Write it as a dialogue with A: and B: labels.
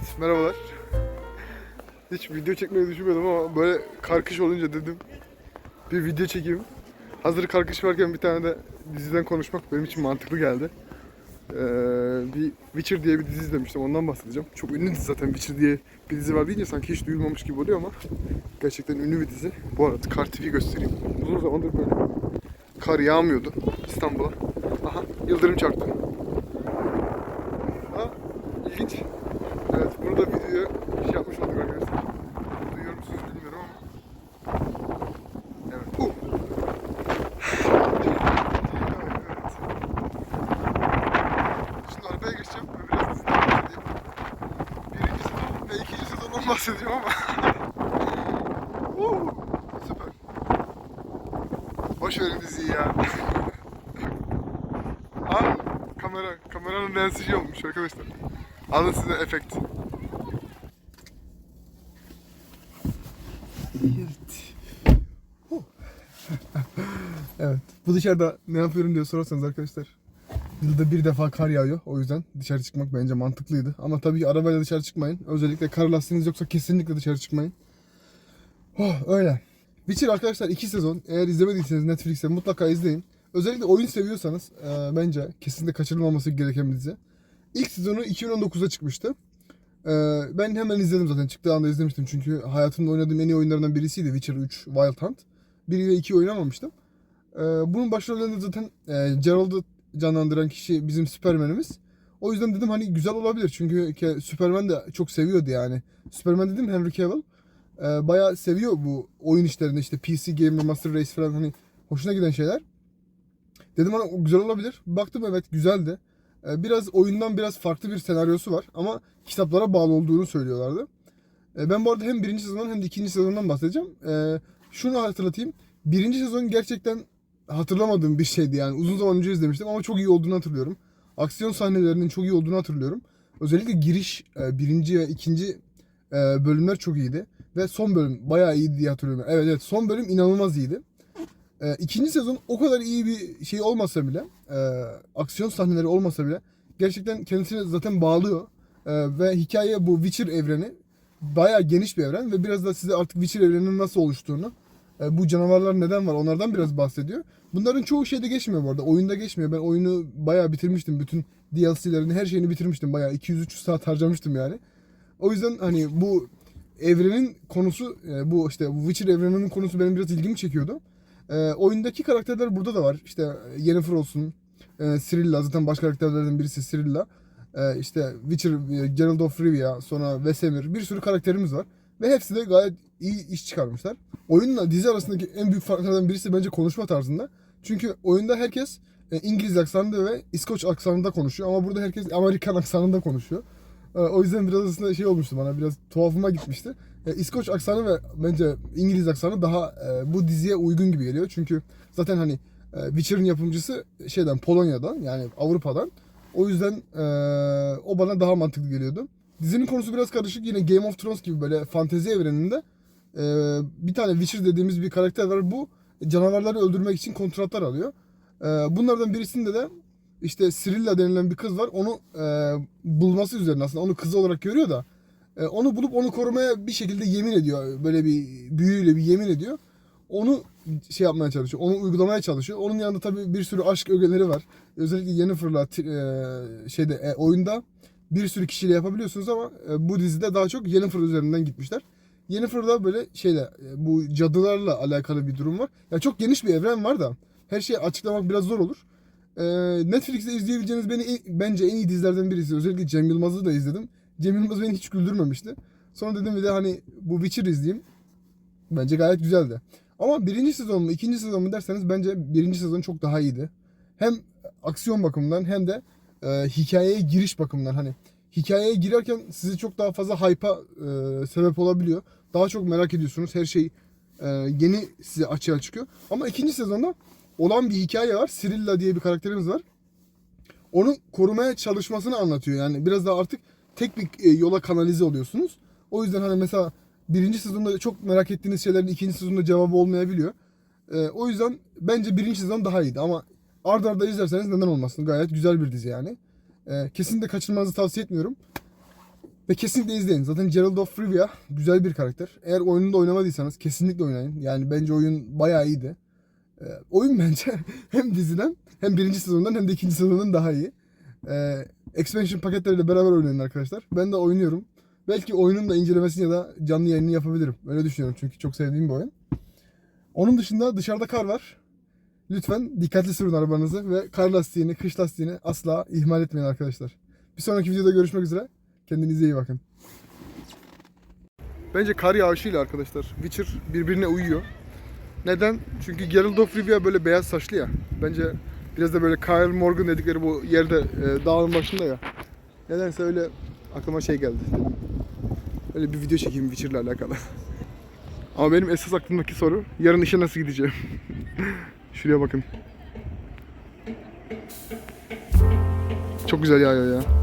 A: Evet, merhabalar. Hiç video çekmeyi düşünmüyordum ama böyle karkış olunca dedim bir video çekeyim. Hazır karkış varken bir tane de diziden konuşmak benim için mantıklı geldi. Ee, bir Witcher diye bir dizi izlemiştim, ondan bahsedeceğim. Çok ünlü dizi zaten, Witcher diye bir dizi var deyince sanki hiç duyulmamış gibi oluyor ama gerçekten ünlü bir dizi. Bu arada kar tipi göstereyim. Uzun zamandır böyle kar yağmıyordu İstanbul'a. Aha, yıldırım çarptı. Ha, ilginç. Videoya şey yapmış olduk arkadaşlar. Duyuyor musunuz bilmiyorum ama. Evet. Uh. Şimdi arabaya geçeceğim biraz bahsedeyim. Birinci sezon ve ikinci sezondan bahsedeceğim ama. uh, süper. Boş verin diziyi ya. Aa, kamera, kameranın lensi şey olmuş arkadaşlar. Alın size efekt. Evet. evet. Bu dışarıda ne yapıyorum diye sorarsanız arkadaşlar. Yılda bir defa kar yağıyor. O yüzden dışarı çıkmak bence mantıklıydı. Ama tabii ki arabayla dışarı çıkmayın. Özellikle kar lastiğiniz yoksa kesinlikle dışarı çıkmayın. Oh, öyle. Witcher arkadaşlar iki sezon. Eğer izlemediyseniz Netflix'te mutlaka izleyin. Özellikle oyun seviyorsanız e, bence kesinlikle kaçırılmaması gereken bir dizi. İlk sezonu 2019'da çıkmıştı. E, ben hemen izledim zaten. Çıktığı anda izlemiştim. Çünkü hayatımda oynadığım en iyi oyunlarından birisiydi Witcher 3 Wild Hunt. 1 ve 2 oynamamıştım. E, bunun başrollerinde zaten e, Gerald'ı canlandıran kişi bizim Superman'imiz. O yüzden dedim hani güzel olabilir. Çünkü Superman de çok seviyordu yani. Superman dedim Henry Cavill. E, bayağı seviyor bu oyun işlerinde işte PC Gamer Master Race falan hani hoşuna giden şeyler. Dedim hani güzel olabilir. Baktım evet güzeldi. Ee, Biraz oyundan biraz farklı bir senaryosu var ama kitaplara bağlı olduğunu söylüyorlardı. Ee, Ben bu arada hem birinci sezondan hem de ikinci sezondan bahsedeceğim. Ee, Şunu hatırlatayım. Birinci sezon gerçekten hatırlamadığım bir şeydi yani. Uzun zaman önce izlemiştim ama çok iyi olduğunu hatırlıyorum. Aksiyon sahnelerinin çok iyi olduğunu hatırlıyorum. Özellikle giriş e, birinci ve ikinci e, bölümler çok iyiydi. Ve son bölüm bayağı iyiydi diye hatırlıyorum. Evet evet son bölüm inanılmaz iyiydi. Ee, ikinci sezon o kadar iyi bir şey olmasa bile, e, aksiyon sahneleri olmasa bile gerçekten kendisini zaten bağlıyor. E, ve hikaye bu Witcher evreni bayağı geniş bir evren ve biraz da size artık Witcher evreninin nasıl oluştuğunu, e, bu canavarlar neden var onlardan biraz bahsediyor. Bunların çoğu şeyde geçmiyor bu arada. Oyunda geçmiyor. Ben oyunu bayağı bitirmiştim. Bütün DLC'lerini, her şeyini bitirmiştim. Bayağı 200-300 saat harcamıştım yani. O yüzden hani bu evrenin konusu, e, bu işte Witcher evreninin konusu benim biraz ilgimi çekiyordu. E, oyundaki karakterler burada da var. İşte Yennefer olsun, e, Cyrilla zaten baş karakterlerden birisi Cyrilla. E, işte Witcher, e, Geralt of Rivia, sonra Vesemir bir sürü karakterimiz var. Ve hepsi de gayet iyi iş çıkarmışlar. Oyunla dizi arasındaki en büyük farklardan birisi bence konuşma tarzında. Çünkü oyunda herkes e, İngiliz aksanında ve İskoç aksanında konuşuyor ama burada herkes Amerikan aksanında konuşuyor. E, o yüzden biraz aslında şey olmuştu bana biraz tuhafıma gitmişti. E, İskoç aksanı ve bence İngiliz aksanı daha bu diziye uygun gibi geliyor. Çünkü zaten hani Witcher'ın yapımcısı şeyden Polonya'dan yani Avrupa'dan. O yüzden o bana daha mantıklı geliyordu. Dizinin konusu biraz karışık. Yine Game of Thrones gibi böyle fantezi evreninde e, bir tane Witcher dediğimiz bir karakter var. Bu canavarları öldürmek için kontratlar alıyor. E, bunlardan birisinde de işte Cyrilla denilen bir kız var. Onu e, bulması üzerine aslında onu kız olarak görüyor da e, onu bulup onu korumaya bir şekilde yemin ediyor. Böyle bir büyüyle bir yemin ediyor. Onu şey yapmaya çalışıyor. Onu uygulamaya çalışıyor. Onun yanında tabii bir sürü aşk ögeleri var. Özellikle Yennefer'la e, şeyde e, oyunda bir sürü kişiyle yapabiliyorsunuz ama e, bu dizide daha çok Yennefer üzerinden gitmişler. Yennefer'da böyle şeyle e, bu cadılarla alakalı bir durum var. Ya çok geniş bir evren var da her şeyi açıklamak biraz zor olur. E, Netflix'te izleyebileceğiniz beni en- bence en iyi dizilerden birisi. Özellikle Cem Yılmaz'ı da izledim. Cem Yılmaz beni hiç güldürmemişti. Sonra dedim bir de hani bu Witcher izleyeyim. Bence gayet güzeldi. Ama birinci sezon mu ikinci sezon mu derseniz bence birinci sezon çok daha iyiydi. Hem aksiyon bakımından hem de e, hikayeye giriş bakımından hani hikayeye girerken sizi çok daha fazla hype'a e, sebep olabiliyor. Daha çok merak ediyorsunuz. Her şey e, yeni size açığa çıkıyor. Ama ikinci sezonda olan bir hikaye var. Cyrilla diye bir karakterimiz var. Onu korumaya çalışmasını anlatıyor. Yani biraz daha artık tek bir e, yola kanalize oluyorsunuz. O yüzden hani mesela birinci sezonda çok merak ettiğiniz şeylerin ikinci sezonda cevabı olmayabiliyor. E, o yüzden bence birinci sezon daha iyiydi ama ard arda izlerseniz neden olmasın. Gayet güzel bir dizi yani. E, kesinlikle kaçırmanızı tavsiye etmiyorum. Ve kesinlikle izleyin. Zaten Gerald of Rivia güzel bir karakter. Eğer oyununda oynamadıysanız kesinlikle oynayın. Yani bence oyun bayağı iyiydi. Ee, oyun bence hem diziden hem birinci sezondan hem de ikinci sezondan daha iyi. Ee, expansion paketleriyle beraber oynayın arkadaşlar. Ben de oynuyorum. Belki oyunun da incelemesini ya da canlı yayını yapabilirim. Öyle düşünüyorum çünkü çok sevdiğim bir oyun. Onun dışında dışarıda kar var. Lütfen dikkatli sürün arabanızı ve kar lastiğini, kış lastiğini asla ihmal etmeyin arkadaşlar. Bir sonraki videoda görüşmek üzere. Kendinize iyi bakın. Bence kar yağışıyla arkadaşlar Witcher birbirine uyuyor. Neden? Çünkü Geralt of Rivia böyle beyaz saçlı ya. Bence biraz da böyle Kyle Morgan dedikleri bu yerde e, dağın başında ya. Nedense öyle aklıma şey geldi. Öyle bir video çekeyim Witcher'la alakalı. Ama benim esas aklımdaki soru yarın işe nasıl gideceğim? Şuraya bakın. Çok güzel yağıyor ya.